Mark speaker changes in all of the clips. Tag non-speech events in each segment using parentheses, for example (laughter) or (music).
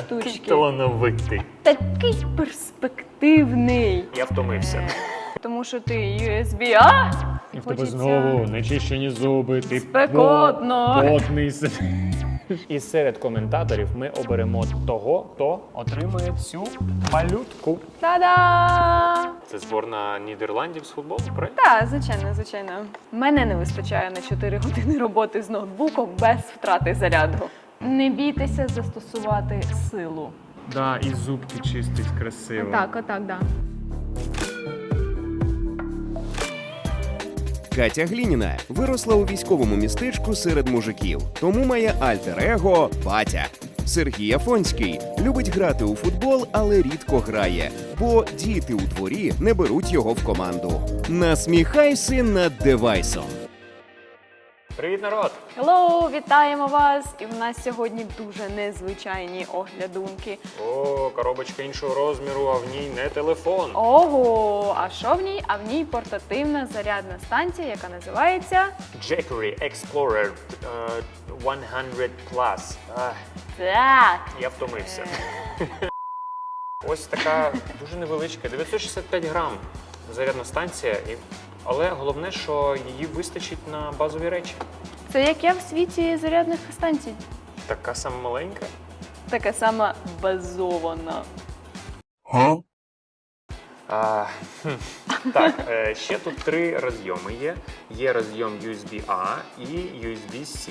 Speaker 1: штучки.
Speaker 2: талановитий.
Speaker 1: Такий перспективний.
Speaker 2: Я втомився.
Speaker 1: Тому що ти USB-A.
Speaker 3: І в тебе
Speaker 1: Хочеться-
Speaker 3: знову нечищені зуби, ти
Speaker 1: Спекотно.
Speaker 3: по- потний. сидиш. І серед коментаторів ми оберемо того, хто отримує цю малютку.
Speaker 1: Та-да!
Speaker 2: Це зборна Нідерландів з футболу, правильно?
Speaker 1: Так, звичайно, звичайно. Мене не вистачає на 4 години роботи з ноутбуком без втрати заряду. Не бійтеся застосувати силу.
Speaker 3: Да, і зубки чистить красиво.
Speaker 1: Так, отак, да.
Speaker 4: Катя Глініна виросла у військовому містечку серед мужиків, тому має альтер-его Батя. Сергій Афонський любить грати у футбол, але рідко грає, бо діти у дворі не беруть його в команду. Насміхайся над девайсом.
Speaker 2: Привіт, народ!
Speaker 1: Hello, вітаємо вас! І в нас сьогодні дуже незвичайні оглядунки.
Speaker 2: О, коробочка іншого розміру, а в ній не телефон.
Speaker 1: Ого! А що в ній? А в ній портативна зарядна станція, яка називається
Speaker 2: Jackery Explorer е, 100 Plus.
Speaker 1: Так.
Speaker 2: я втомився. Ось така дуже невеличка, 965 грам зарядна станція. І... Але головне, що її вистачить на базові речі.
Speaker 1: Це як я в світі зарядних станцій.
Speaker 2: Така сама маленька.
Speaker 1: Така сама базована.
Speaker 2: А, хм. Так, е, ще тут три розйоми є. Є розйом USB-A і USB-C.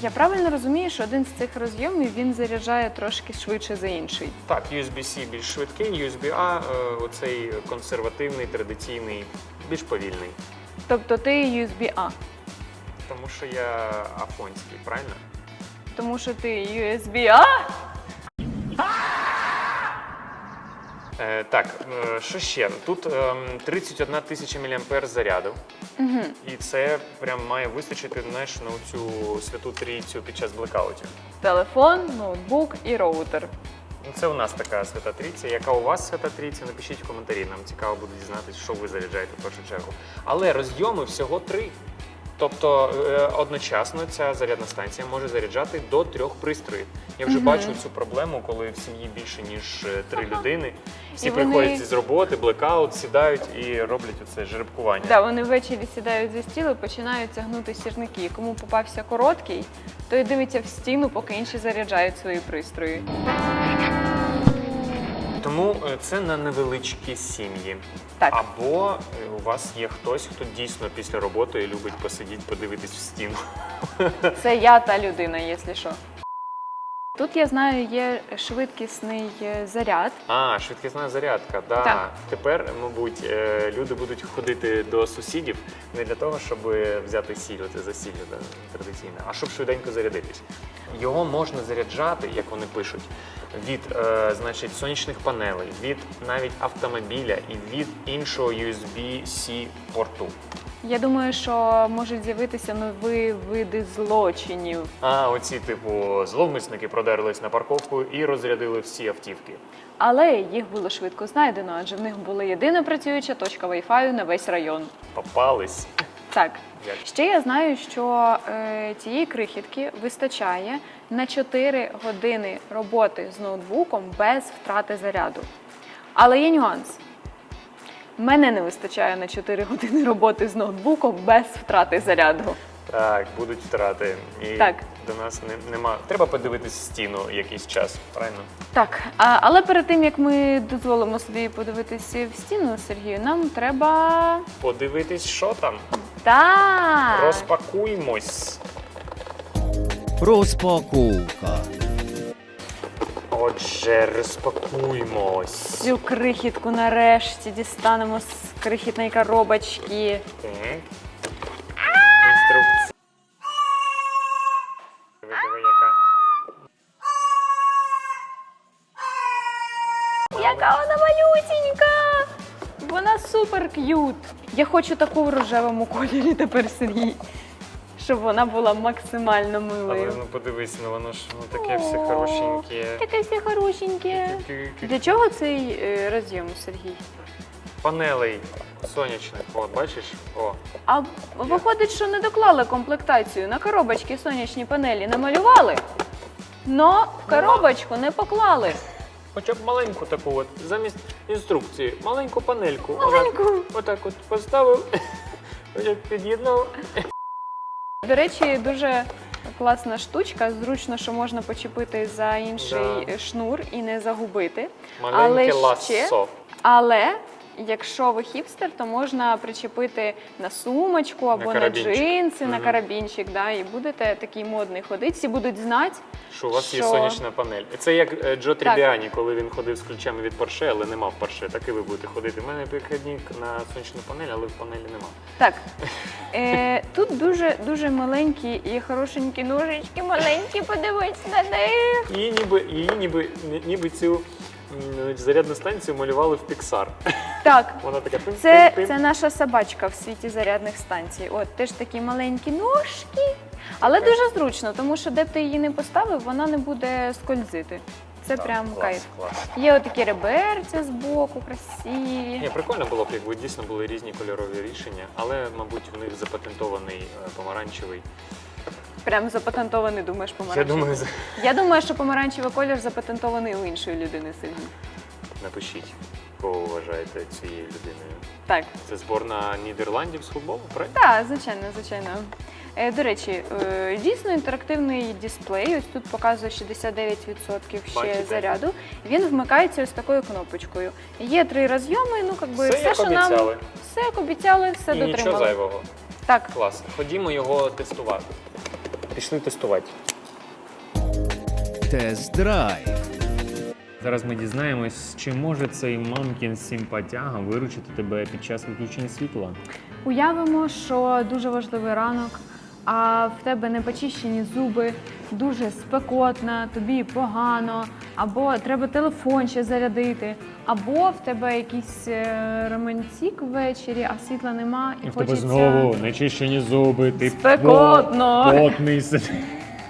Speaker 1: Я правильно розумію, що один з цих розйомів він заряджає трошки швидше за інший.
Speaker 2: Так, USB-C більш швидкий, USB-A е, оцей консервативний, традиційний, більш повільний.
Speaker 1: Тобто ти USB-A,
Speaker 2: Тому що я афонський, правильно?
Speaker 1: тому що ти USB-A?
Speaker 2: Е, так, е, що ще? Тут ем, 31 тисяча мА заряду.
Speaker 1: Угу.
Speaker 2: І це прям має вистачити знаєш, на цю святу трійцю під час блекаутів.
Speaker 1: Телефон, ноутбук і роутер.
Speaker 2: Ну, Це у нас така свята трійця. Яка у вас свята трійця? Напишіть в коментарі. Нам цікаво буде дізнатися, що ви заряджаєте в першу чергу. Але розйоми всього три. Тобто е, одночасно ця зарядна станція може заряджати до трьох пристроїв. Я вже
Speaker 1: Мгм.
Speaker 2: бачу цю проблему, коли в сім'ї більше ніж е, три людини. Всі
Speaker 1: І вони-
Speaker 2: приходять з роботи, блекаут, сідають і роблять оце жеребкування.
Speaker 1: Да, вони ввечері сідають за стіл і починають тягнути сірники. Кому попався короткий, той дивиться в стіну, поки інші заряджають свої пристрої.
Speaker 2: Тому е, це на невеличкі сім'ї.
Speaker 1: Так.
Speaker 2: Або е, у вас є хтось, хто дійсно після роботи любить посидіти, подивитись в стіну.
Speaker 1: Це я та людина, якщо що. Тут я знаю, є швидкісний е, заряд.
Speaker 2: А, швидкісна зарядка. Да.
Speaker 1: Так.
Speaker 2: Тепер, мабуть, е, люди будуть ходити до сусідів не для того, щоб взяти сіль, оце за сіллю да, традиційно, а щоб швиденько зарядитись. Його можна заряджати, як вони пишуть, від е, значить, сонячних панелей, від навіть автомобіля і від іншого USB-C порту.
Speaker 1: Я думаю, що можуть з'явитися нові види злочинів.
Speaker 2: А оці, типу, зловмисники продерлись на парковку і розрядили всі автівки.
Speaker 1: Але їх було швидко знайдено, адже в них була єдина працююча точка Wi-Fi на весь район.
Speaker 2: Попались.
Speaker 1: Так.
Speaker 2: Як?
Speaker 1: Ще я знаю, що е, цієї крихітки вистачає на 4 години роботи з ноутбуком без втрати заряду. Але є нюанс. Мене не вистачає на 4 години роботи з ноутбуком без втрати заряду.
Speaker 2: Так, будуть втрати. І
Speaker 1: Так.
Speaker 2: до нас не, нема. Треба подивитись стіну якийсь час, правильно?
Speaker 1: Так, а, але перед тим як ми дозволимо собі подивитися в стіну Сергію, нам треба.
Speaker 2: Подивитись, що там.
Speaker 1: Так!
Speaker 2: Розпакуймось.
Speaker 4: Розпаковка.
Speaker 2: Отже, розпакуймось.
Speaker 1: Цю крихітку нарешті дістанемо з крихітної коробочки.
Speaker 2: Так. Інструкція. Диви, яка.
Speaker 1: Яка вона малюсінька! Вона супер к'ют. Я хочу таку в рожевому кольорі тепер Сергій. Щоб вона була максимально
Speaker 2: Але
Speaker 1: милою.
Speaker 2: ну подивись, ну воно ж ну, таке все
Speaker 1: О,
Speaker 2: хорошеньке.
Speaker 1: Таке все хорошеньке. Для чого цей е, роз'єм, Сергій?
Speaker 2: Панелей сонячних, от бачиш? О,
Speaker 1: А виходить, що не доклали комплектацію. На коробочки сонячні панелі намалювали, Но в коробочку не поклали.
Speaker 2: Хоча б маленьку таку от, замість інструкції, маленьку панельку.
Speaker 1: Маленьку.
Speaker 2: Отак, отак от поставив, (laughs) під'єднав.
Speaker 1: До речі, дуже класна штучка. Зручно, що можна почепити за інший
Speaker 2: Да.
Speaker 1: шнур і не загубити.
Speaker 2: Маленьке
Speaker 1: Але ще-
Speaker 2: ласо.
Speaker 1: Але якщо ви хіпстер, то можна причепити на сумочку або на,
Speaker 2: карабінчик.
Speaker 1: джинси, на карабінчик, да, і будете такий модний ходити. Всі будуть знати.
Speaker 2: Що у вас є сонячна панель. Це як е, Джо Трібіані, коли він ходив з ключами від Порше, але не мав Порше. Так і ви будете ходити. У мене перехідник на сонячну панель, але в панелі нема.
Speaker 1: Так, (laughs) е, тут дуже дуже маленькі і хорошенькі ножички, маленькі, подивись на них.
Speaker 2: Її ніби, її ніби, ніби цю зарядну станцію малювали в Pixar.
Speaker 1: Так, (laughs)
Speaker 2: Вона така пим
Speaker 1: це, це наша собачка в світі зарядних станцій. От теж такі маленькі ножки. Але дуже зручно, тому що де б ти її не поставив, вона не буде скользити. Це прям
Speaker 2: клас,
Speaker 1: кайф.
Speaker 2: клас.
Speaker 1: Є отакі реберця з боку, красиві.
Speaker 2: Ні, прикольно було б, якби дійсно були різні кольорові рішення, але, мабуть, в них запатентований е, помаранчевий.
Speaker 1: Прям запатентований, думаєш,
Speaker 2: Я
Speaker 1: помаранчевий.
Speaker 2: думаю, за-
Speaker 1: Я думаю, що помаранчевий колір запатентований у іншої людини Сергій.
Speaker 2: напишіть, кого ви вважаєте цією людиною.
Speaker 1: Так,
Speaker 2: Це зборна Нідерландів з футболу, правильно?
Speaker 1: так, звичайно, звичайно. Е, До речі, е, дійсно інтерактивний дисплей. Ось тут показує 69% ще
Speaker 2: Бачите?
Speaker 1: заряду. Він вмикається ось такою кнопочкою. Є три розйоми. Ну якби
Speaker 2: Все
Speaker 1: все,
Speaker 2: як
Speaker 1: що нам
Speaker 2: обіцяли.
Speaker 1: все як обіцяли, все
Speaker 2: І нічого зайвого.
Speaker 1: Так,
Speaker 2: Клас. Ходімо його тестувати. Пішли тестувати.
Speaker 4: Тест-драйв.
Speaker 3: Зараз ми дізнаємось, чи може цей мамкін симпатяга виручити тебе під час виключення світла.
Speaker 1: уявимо, що дуже важливий ранок, а в тебе не почищені зуби, дуже спекотно, тобі погано, або треба телефон ще зарядити, або в тебе якийсь е, романтик ввечері, а світла нема, і
Speaker 3: І в тебе
Speaker 1: хочеться...
Speaker 3: знову нечищені зуби, ти
Speaker 1: Спекотно.
Speaker 3: по- потний сидиш.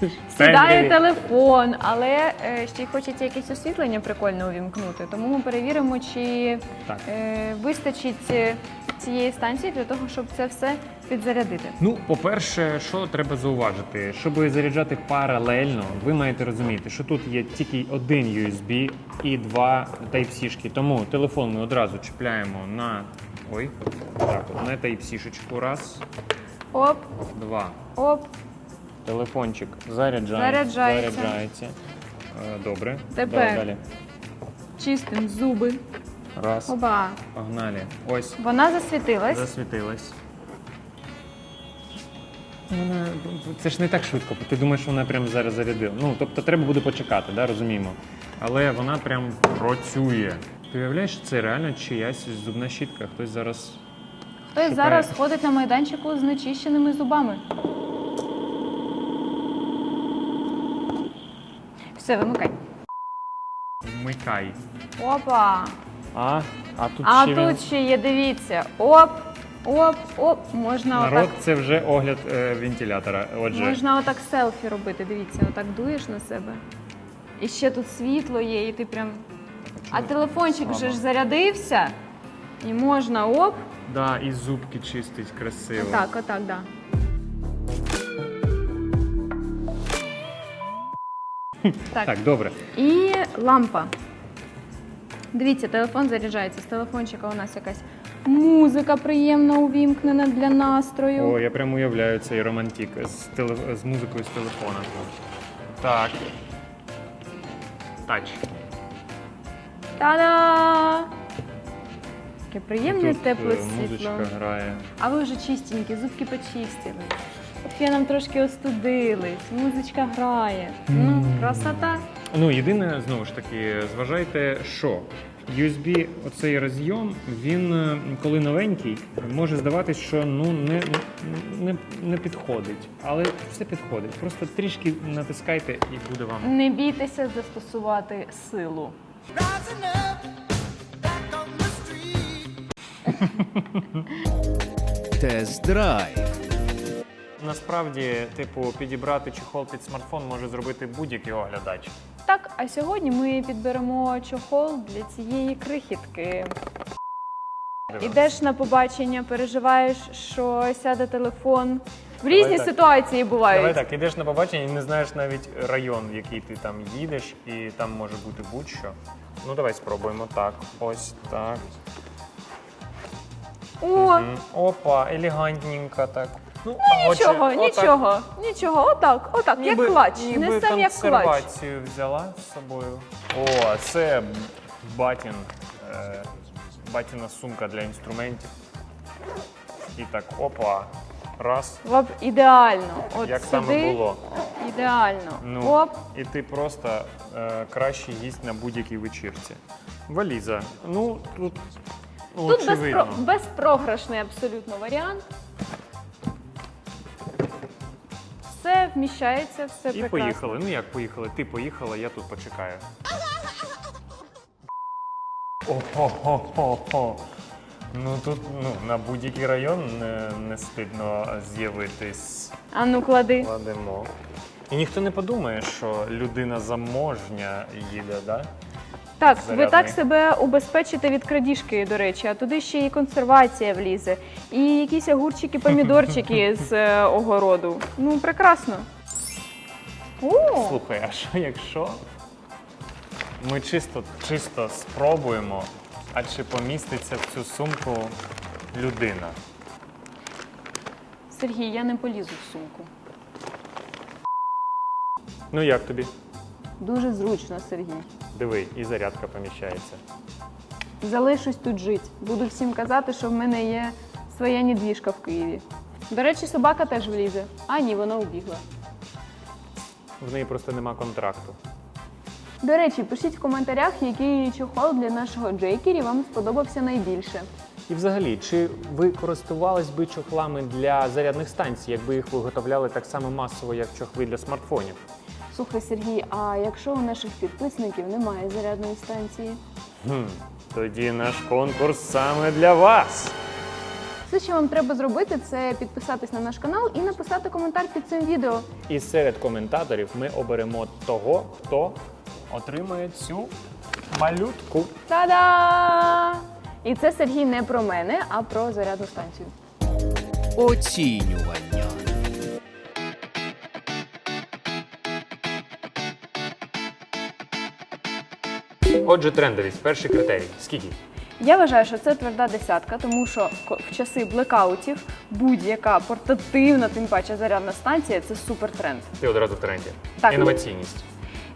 Speaker 3: (laughs)
Speaker 1: Сідає телефон, але е, ще й хочеться якесь освітлення прикольне увімкнути. Тому ми перевіримо, чи
Speaker 3: Так.
Speaker 1: е, вистачить е, цієї станції для того, щоб це все підзарядити.
Speaker 3: Ну, по-перше, що треба зауважити, щоб заряджати паралельно, ви маєте розуміти, що тут є тільки один USB і два Type-C-шки. Тому телефон ми одразу чіпляємо на ой, так, на Type-C-шечку. Раз,
Speaker 1: Оп,
Speaker 3: два.
Speaker 1: оп.
Speaker 3: Телефончик заряджається.
Speaker 1: Заряджається.
Speaker 3: заряджається. Е, Добре.
Speaker 1: Тепер.
Speaker 3: Далі.
Speaker 1: Чистим зуби.
Speaker 3: Раз.
Speaker 1: Оба.
Speaker 3: Погнали. Ось.
Speaker 1: Вона засвітилась.
Speaker 3: Засвітилась. Вона, це ж не так швидко, ти думаєш, вона прямо зараз зарядила. Ну, тобто треба буде почекати, да, розуміємо. Але вона прям працює. Ти уявляєш, це реально чиясь зубна щітка. Хтось зараз.
Speaker 1: Хтось
Speaker 3: шукає.
Speaker 1: зараз ходить на майданчику з нечищеними зубами. Все, вимикай.
Speaker 3: Вмикай.
Speaker 1: Опа.
Speaker 3: А, а тут
Speaker 1: А
Speaker 3: ще він...
Speaker 1: тут ще є, дивіться. Оп, оп, оп. Можна
Speaker 3: народ,
Speaker 1: отак.
Speaker 3: це вже огляд е, вентилятора. Отже,
Speaker 1: Можна отак селфі робити. Дивіться, отак дуєш на себе. І ще тут світло є, і ти прям. А телефончик вже ж зарядився. І можна оп.
Speaker 3: да, і зубки чистить красиво.
Speaker 1: Отак, отак, да. Так.
Speaker 3: Так, добре.
Speaker 1: І лампа. Дивіться, телефон заряджається. З телефончика у нас якась музика приємна увімкнена для настрою.
Speaker 3: О, я прям уявляю цей романтик з, теле... з музикою з телефона. Так. Тач.
Speaker 1: Та-да! Таке приємне
Speaker 3: Тут
Speaker 1: тепле
Speaker 3: е,
Speaker 1: світло.
Speaker 3: музичка грає.
Speaker 1: А ви вже чистенькі, зубки почистили. Феном трошки остудились, музичка грає. Ну, красота.
Speaker 3: Ну, єдине, знову ж таки, зважайте, що USB, оцей розйом, він е, коли новенький, може здаватись, що ну не, не, не підходить. Але все підходить. Просто трішки натискайте і буде вам.
Speaker 1: Не бійтеся застосувати силу.
Speaker 4: Тест-драйв.
Speaker 3: Насправді, типу, підібрати чехол під смартфон може зробити будь-який оглядач.
Speaker 1: Так, а сьогодні ми підберемо чохол для цієї крихітки. Ідеш на побачення, переживаєш, що сяде телефон, В різні
Speaker 2: Давай так.
Speaker 1: ситуації бувають.
Speaker 2: Давай так, ідеш на побачення і не знаєш навіть район, в який ти там їдеш, і там може бути будь-що. Ну давай спробуємо так. Ось так.
Speaker 1: О,
Speaker 2: М, Опа, елегантненько так. Ну, а
Speaker 1: нічого,
Speaker 2: отак.
Speaker 1: нічого, нічого. Отак, отак,
Speaker 2: Ніби,
Speaker 1: як клач.
Speaker 2: ніби
Speaker 1: Несем як клач.
Speaker 2: консервацію взяла з собою. О, це батін. Е, батіна сумка для інструментів. І так, опа. Раз.
Speaker 1: Оп, ідеально. От
Speaker 2: як
Speaker 1: сюди,
Speaker 2: саме було.
Speaker 1: Ідеально.
Speaker 2: Ну,
Speaker 1: Оп.
Speaker 2: і ти просто е, краще їсть на будь-якій вечірці. Валіза. Ну, тут, ну,
Speaker 1: Тут
Speaker 2: очевидно.
Speaker 1: безпро... безпрограшний абсолютно варіант. Все вміщається, все
Speaker 2: І
Speaker 1: прекрасно.
Speaker 2: поїхали. Ну як поїхали? Ти поїхала, я тут почекаю. Ого-го-го-го. Ну тут ну, на будь-який район не, не стидно з'явитись.
Speaker 1: А ну клади.
Speaker 2: Кладемо. І ніхто не подумає, що людина заможня їде, да?
Speaker 1: Так, ви
Speaker 2: Зарядний.
Speaker 1: так себе убезпечите від крадіжки, до речі, а туди ще і консервація влізе, і якісь огурчики, помідорчики (laughs) з е, огороду. Ну, прекрасно. О,
Speaker 2: Слухай, а що якщо ми чисто, чисто спробуємо, а чи поміститься в цю сумку людина?
Speaker 1: Сергій, я не полізу в сумку.
Speaker 2: Ну як тобі?
Speaker 1: Дуже зручно, Сергій.
Speaker 2: Диви, і зарядка поміщається.
Speaker 1: Залишусь тут жити. Буду всім казати, що в мене є своя недвіжка в Києві. До речі, собака теж влізе. А ні, вона убігла.
Speaker 2: В неї просто нема контракту.
Speaker 1: До речі, пишіть в коментарях, який чохол для нашого Джейкері вам сподобався найбільше.
Speaker 2: І взагалі, чи ви користувались би чохлами для зарядних станцій, якби їх виготовляли так само масово, як чохли для смартфонів?
Speaker 1: Слухай, Сергій, а якщо у наших підписників немає зарядної станції?
Speaker 2: Хм, тоді наш конкурс саме для вас.
Speaker 1: Все, що вам треба зробити, це підписатись на наш канал і написати коментар під цим відео.
Speaker 2: І серед коментаторів ми оберемо того, хто отримає цю малютку.
Speaker 1: Та-да! І це Сергій не про мене, а про зарядну станцію.
Speaker 4: Оцінювання.
Speaker 5: Отже, трендовість, перший критерій. Скільки?
Speaker 1: Я вважаю, що це тверда десятка, тому що в часи блекаутів будь-яка портативна, тим паче зарядна станція це супер тренд.
Speaker 5: Ти одразу в тренді.
Speaker 1: Так.
Speaker 5: Інноваційність.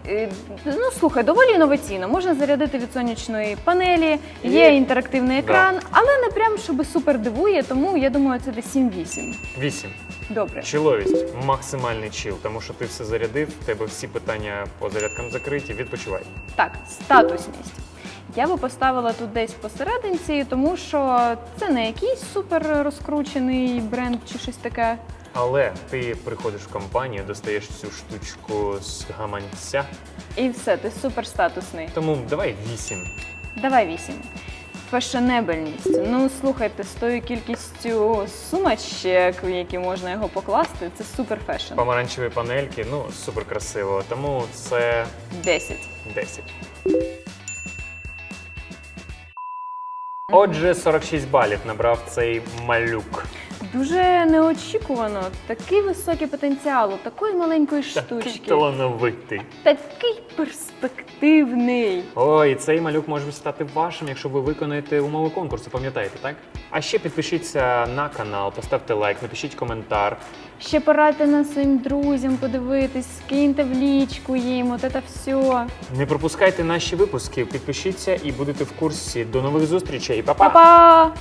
Speaker 1: Е, Ну слухай, доволі інноваційно. Можна зарядити від сонячної панелі, є
Speaker 5: Є.
Speaker 1: інтерактивний екран, але не прям щоб супер дивує, тому я думаю, це десь 7-8.
Speaker 5: Вісім.
Speaker 1: Добре.
Speaker 5: Чиловість, максимальний чил, тому що ти все зарядив, в тебе всі питання по зарядкам закриті, відпочивай.
Speaker 1: Так, статусність. Я би поставила тут десь посерединці, тому що це не якийсь супер розкручений бренд чи щось таке.
Speaker 5: Але ти приходиш в компанію, достаєш цю штучку з гаманця,
Speaker 1: І все, ти супер статусний.
Speaker 5: тому давай вісім.
Speaker 1: Давай вісім. Фешенебельність. Ну слухайте, з тою кількістю сумочек, в які можна його покласти, це супер фешен.
Speaker 5: Помаранчеві панельки, ну супер красиво, тому це
Speaker 1: 10.
Speaker 5: 10. Отже, 46 балів набрав цей малюк.
Speaker 1: Дуже неочікувано. Такий високий потенціал у такої маленької
Speaker 5: Такий
Speaker 1: штучки.
Speaker 5: талановитий.
Speaker 1: Такий перспективний.
Speaker 5: Ой, цей малюк може стати вашим, якщо ви виконаєте умови конкурсу, пам'ятаєте, так? А ще підпишіться на канал, поставте лайк, напишіть коментар.
Speaker 1: Ще порадьте нас своїм друзям подивитись, скиньте в лічку їм, от це все.
Speaker 5: Не пропускайте наші випуски, підпишіться і будете в курсі. До нових зустрічей. Па-па!
Speaker 1: Па-па!